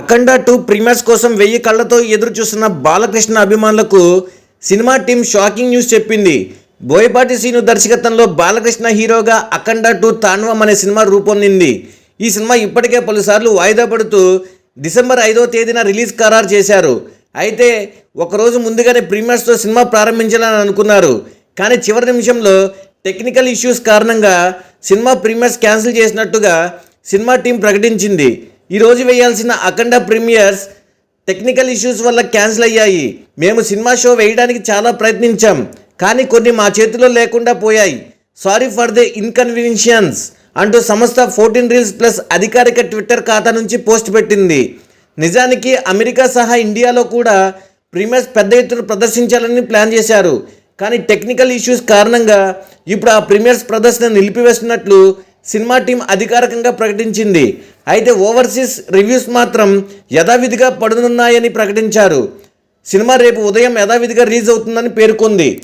అఖండ two premieres కోసం వెయ్యి కళ్ళతో ఎదురు చూస్తున్న బాలకృష్ణ అభిమానులకు సినిమా టీం షాకింగ్ న్యూస్ చెప్పింది. బోయపాటి శ్రీను దర్శకత్వంలో బాలకృష్ణ హీరోగా అఖండ టూ తాండవం అనే సినిమా రూపొందింది. ఈ సినిమా ఇప్పటికే పలుసార్లు వాయిదా పడుతూ డిసెంబర్ ఐదో తేదీన రిలీజ్ ఖరారు చేశారు. అయితే ఒకరోజు ముందుగానే ప్రీమియర్స్తో సినిమా ప్రారంభించాలని అనుకున్నారు. కానీ చివరి నిమిషంలో టెక్నికల్ ఇష్యూస్ కారణంగా సినిమా ప్రీమియర్స్ క్యాన్సిల్ చేసినట్టుగా సినిమా టీం ప్రకటించింది. ఈరోజు వేయాల్సిన అఖండ ప్రీమియర్స్ టెక్నికల్ ఇష్యూస్ వల్ల క్యాన్సిల్ అయ్యాయి. మేము సినిమా షో వేయడానికి చాలా ప్రయత్నించాం కానీ కొన్ని మా చేతిలో లేకుండా పోయాయి. సారీ ఫర్ ది ఇన్కన్వీనియన్స్ అంటూ సంస్థ ఫోర్టీన్ రీల్స్ ప్లస్ అధికారిక ట్విట్టర్ ఖాతా నుంచి పోస్ట్ పెట్టింది. నిజానికి అమెరికా సహా ఇండియాలో కూడా ప్రీమియర్స్ పెద్ద ఎత్తున ప్రదర్శించాలని ప్లాన్ చేశారు. కానీ టెక్నికల్ ఇష్యూస్ కారణంగా ఇప్పుడు ఆ ప్రీమియర్స్ ప్రదర్శన నిలిపివేస్తున్నట్లు సినిమా టీం అధికారికంగా ప్రకటించింది. అయితే ఓవర్సీస్ రివ్యూస్ మాత్రం యథావిధిగా పడనున్నాయని ప్రకటించారు. సినిమా రేపు ఉదయం యథావిధిగా రిలీజ్ అవుతుందని పేర్కొంది.